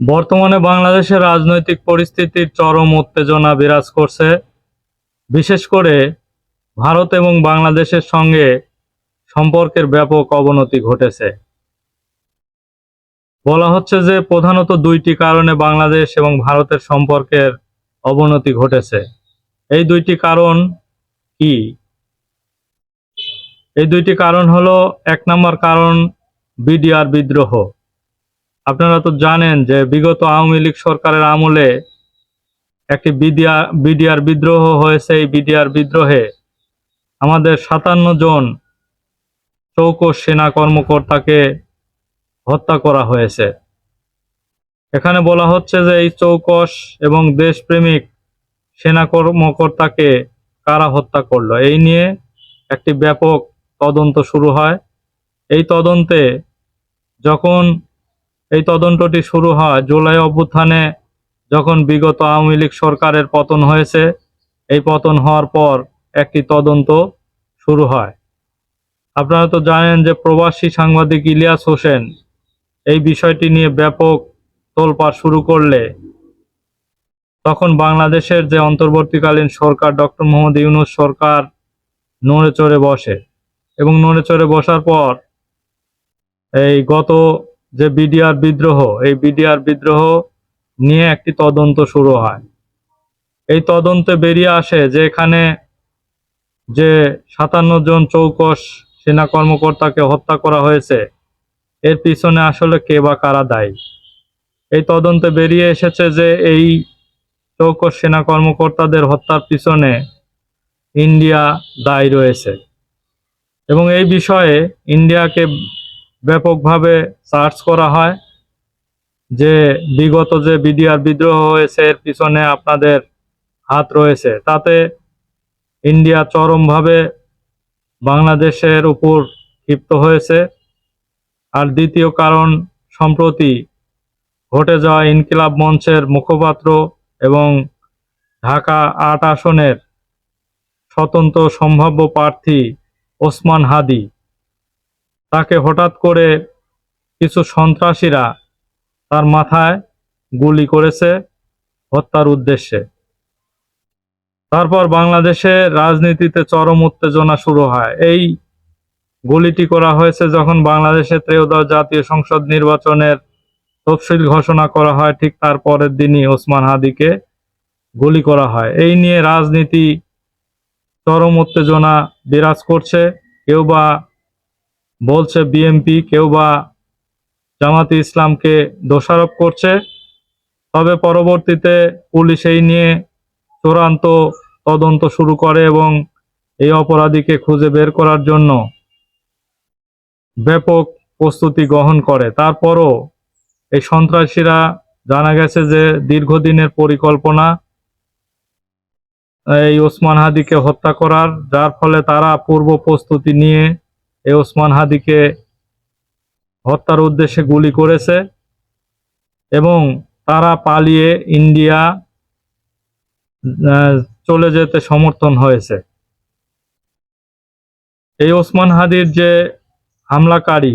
বর্তমানে বাংলাদেশের রাজনৈতিক পরিস্থিতির চরম উত্তেজনা বিরাজ করছে। বিশেষ করে ভারত এবং বাংলাদেশের সঙ্গে সম্পর্কের ব্যাপক অবনতি ঘটেছে। বলা হচ্ছে যে প্রধানত দুইটি কারণে বাংলাদেশ এবং ভারতের সম্পর্কের অবনতি ঘটেছে। এই দুইটি কারণ কি? এই দুইটি কারণ হলো, এক নম্বর কারণ বিডিআর বিদ্রোহ। আপনারা তো জানেন যে বিগত আওয়ামী লীগ সরকারের আমলে একটি বিডিআর বিডিআর বিদ্রোহ হয়েছে। এই বিডিআর বিদ্রোহে আমাদের সাতান্ন জন চৌকস সেনা কর্মকর্তাকে হত্যা করা হয়েছে। এখানে বলা হচ্ছে যে এই চৌকস এবং দেশপ্রেমিক সেনা কর্মকর্তাকে কারা হত্যা করল? এই নিয়ে একটি ব্যাপক তদন্ত শুরু হয়। এই তদন্তে যখন এই তদন্তটি শুরু হয় জুলাই অভ্যুত্থানে, যখন বিগত আওয়ামী লীগ সরকারের পতন হয়েছে। এই পতন হওয়ার পর একটি তদন্ত শুরু হয়। আপনারা তো জানেন যে প্রবাসী সাংবাদিক ইলিয়াস হোসেন এই বিষয়টি নিয়ে ব্যাপক তোলপাড় শুরু করলে, তখন বাংলাদেশের যে অন্তর্বর্তীকালীন সরকার ডক্টর মোহাম্মদ ইউনুস সরকার নড়ে চড়ে বসে এবং নড়ে চড়ে বসার পর এই গত যে বিডিআর বিদ্রোহ, এই বিডিআর বিদ্রোহ নিয়ে একটি তদন্ত শুরু হয়। এই তদন্তে বেরিয়ে আসে যে এখানে যে সাতান্ন জন চৌকস সেনা কর্মকর্তাকে হত্যা করা হয়েছে, এর পিছনে আসলে কে বা কারা দায়ী? এই তদন্তে বেরিয়ে এসেছে যে এই চৌকস সেনা কর্মকর্তাদের হত্যার পিছনে ইন্ডিয়া দায়ী রয়েছে। এবং এই বিষয়ে ইন্ডিয়াকে ব্যাপকভাবে সার্চ করা হয় যে বিগত যে বিডিআর বিদ্রোহ হয়েছে, এর পিছনে আপনাদের হাত রয়েছে। তাতে ইন্ডিয়া চরমভাবে বাংলাদেশের উপর ক্ষিপ্ত হয়েছে। আর দ্বিতীয় কারণ, সম্প্রতি ঘটে যাওয়া ইনকিলাব মঞ্চের মুখপাত্র এবং ঢাকা আট আসনের স্বতন্ত্র সম্ভাব্য প্রার্থী ওসমান হাদি তাকে হঠাৎ করে কিছু সন্ত্রাসীরা তার মাথায় গুলি করেছে হত্যার উদ্দেশ্যে। তারপর বাংলাদেশে রাজনীতিতে চরম উত্তেজনা শুরু হয়। এই গুলিটি করা হয়েছে যখন বাংলাদেশে ত্রয়োদশ জাতীয় সংসদ নির্বাচনের তফসিল ঘোষণা করা হয়, ঠিক তার পরের দিনই ওসমান হাদিকে গুলি করা হয়। এই নিয়ে রাজনীতি চরম উত্তেজনা বিরাজ করছে। কেউ বা বলছে বিএমপি কেউ বা জামাতে ইসলামকে দোষারোপ করছে। তবে পরবর্তীতে পুলিশ এই নিয়ে চূড়ান্ত তদন্ত শুরু করে এবং এই অপরাধীকে খুঁজে বের করার জন্য ব্যাপক প্রস্তুতি গ্রহণ করে। তারপরও এই সন্ত্রাসীরা জানা গেছে যে দীর্ঘদিনের পরিকল্পনা এই ওসমান হাদিকে হত্যা করার, যার ফলে তারা পূর্ব প্রস্তুতি নিয়ে এই ওসমান হাদিকে হত্যার উদ্দেশ্যে গুলি করেছে এবং তারা পালিয়ে ইন্ডিয়া চলে যেতে সমর্থন হয়েছে। এই ওসমান হাদির যে হামলাকারী,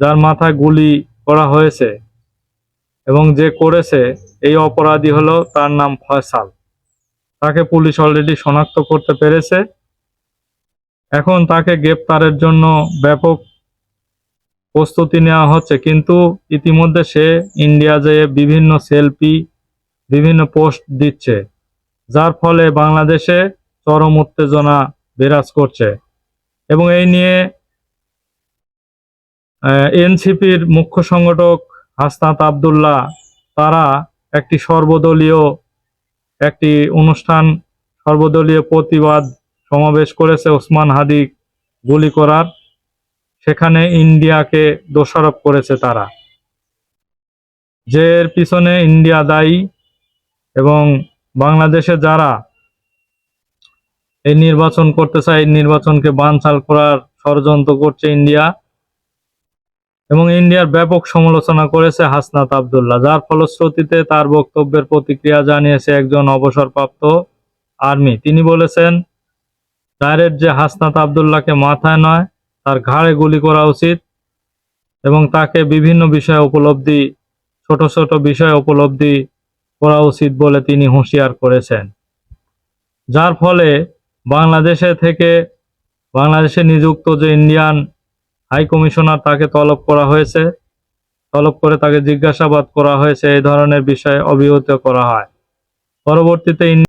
যার মাথায় গুলি করা হয়েছে এবং যে করেছে, এই অপরাধী হলো তার নাম ফয়সাল। তাকে পুলিশ অলরেডি শনাক্ত করতে পেরেছে। এখন তাকে গ্রেপ্তারের জন্য ব্যাপক প্রস্তুতি নেওয়া হচ্ছে, কিন্তু ইতিমধ্যে সে ইন্ডিয়া যেয়ে বিভিন্ন সেলফি, বিভিন্ন পোস্ট দিচ্ছে, যার ফলে বাংলাদেশে চরম উত্তেজনা বিরাজ করছে। এবং এই নিয়ে এনসিপির মুখ্য সংগঠক হাসনাত আবদুল্লাহ, তারা একটি সর্বদলীয় একটি অনুষ্ঠান, সর্বদলীয় প্রতিবাদ সমাবেশ করেছে ওসমান হাদি গুলি করার। সেখানে ইন্ডিয়াকে দোষারোপ করেছে তারা। যে এর পিছনে ইন্ডিয়া দায়ী এবং বাংলাদেশে যারা এই নির্বাচন করতে চায় নির্বাচনকে বানচাল করার ষড়যন্ত্র করছে ইন্ডিয়া এবং ইন্ডিয়ার ব্যাপক সমালোচনা করেছে হাসনাত আবদুল্লাহ, যার ফলশ্রুতিতে তার বক্তব্যের প্রতিক্রিয়া জানিয়েছে একজন অবসরপ্রাপ্ত আর্মি। তিনি বলেছেন ডাইরেক্ট যে হাসনাত আবদুল্লাহকে মাথায় নয়, তার ঘাড়ে গুলি করা উচিত এবং তাকে বিভিন্ন বিষয়ে উপলব্ধি, ছোট ছোট বিষয় উপলব্ধি করা উচিত বলে তিনি হুঁশিয়ার করেছেন। যার ফলে বাংলাদেশে থেকে, বাংলাদেশে নিযুক্ত যে ইন্ডিয়ান হাই কমিশনার তাকে তলব করা হয়েছে, তলব করে তাকে জিজ্ঞাসাবাদ করা হয়েছে, এই ধরনের বিষয়ে অবহিত করা হয়। পরবর্তীতে